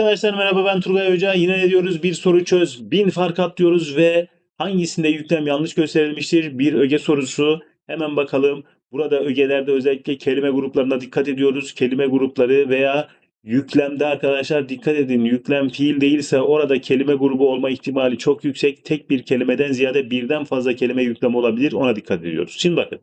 Arkadaşlar merhaba ben Turgay Hoca. Yine ne diyoruz? Bir soru çöz, bin fark at diyoruz ve hangisinde yüklem yanlış gösterilmiştir? Bir öge sorusu. Hemen bakalım. Burada ögelerde özellikle kelime gruplarına dikkat ediyoruz. Kelime grupları veya yüklemde arkadaşlar dikkat edin. Yüklem fiil değilse orada kelime grubu olma ihtimali çok yüksek. Tek bir kelimeden ziyade birden fazla kelime yüklem olabilir. Ona dikkat ediyoruz. Şimdi bakın.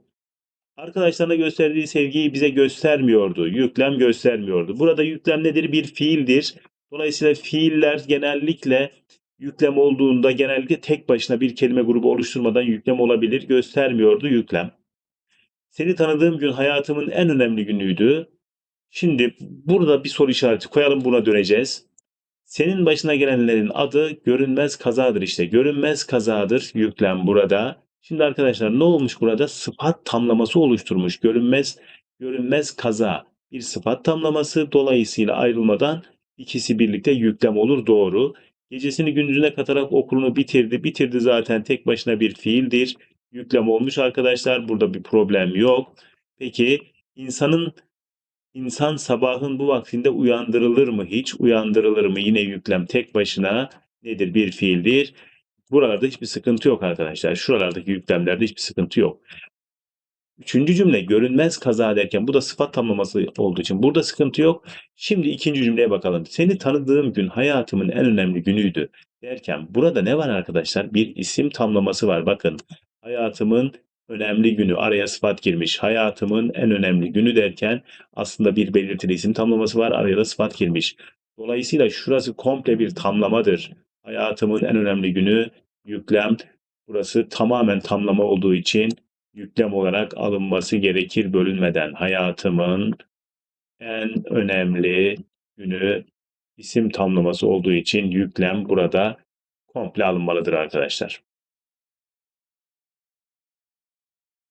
Arkadaşlarına gösterdiği sevgiyi bize göstermiyordu. Yüklem göstermiyordu. Burada yüklem nedir? Bir fiildir. Dolayısıyla fiiller genellikle yüklem olduğunda genellikle tek başına bir kelime grubu oluşturmadan yüklem olabilir. Göstermiyordu yüklem. Seni tanıdığım gün hayatımın en önemli günüydü. Şimdi burada bir soru işareti koyalım buna döneceğiz. Senin başına gelenlerin adı görünmez kazadır işte. Görünmez kazadır yüklem burada. Şimdi arkadaşlar ne olmuş burada? Sıfat tamlaması oluşturmuş. Görünmez görünmez kaza bir sıfat tamlaması dolayısıyla ayrılmadan ikisi birlikte yüklem olur doğru. Gecesini gündüzüne katarak okulunu bitirdi. Bitirdi zaten tek başına bir fiildir. Yüklem olmuş arkadaşlar. Burada bir problem yok. Peki insanın insan sabahın bu vaktinde uyandırılır mı hiç? Uyandırılır mı? Yine yüklem tek başına nedir? Bir fiildir. Buralarda hiçbir sıkıntı yok arkadaşlar. Şuralardaki yüklemlerde hiçbir sıkıntı yok. Üçüncü cümle görünmez kaza derken bu da sıfat tamlaması olduğu için burada sıkıntı yok. Şimdi ikinci cümleye bakalım. Seni tanıdığım gün hayatımın en önemli günüydü derken burada ne var arkadaşlar? Bir isim tamlaması var. Bakın hayatımın önemli günü araya sıfat girmiş. Hayatımın en önemli günü derken aslında bir belirtili isim tamlaması var. Araya da sıfat girmiş. Dolayısıyla şurası komple bir tamlamadır. Hayatımın en önemli günü yüklem. Burası tamamen tamlama olduğu için yüklem olarak alınması gerekir bölünmeden. Hayatımın en önemli günü isim tamlaması olduğu için yüklem burada komple alınmalıdır arkadaşlar.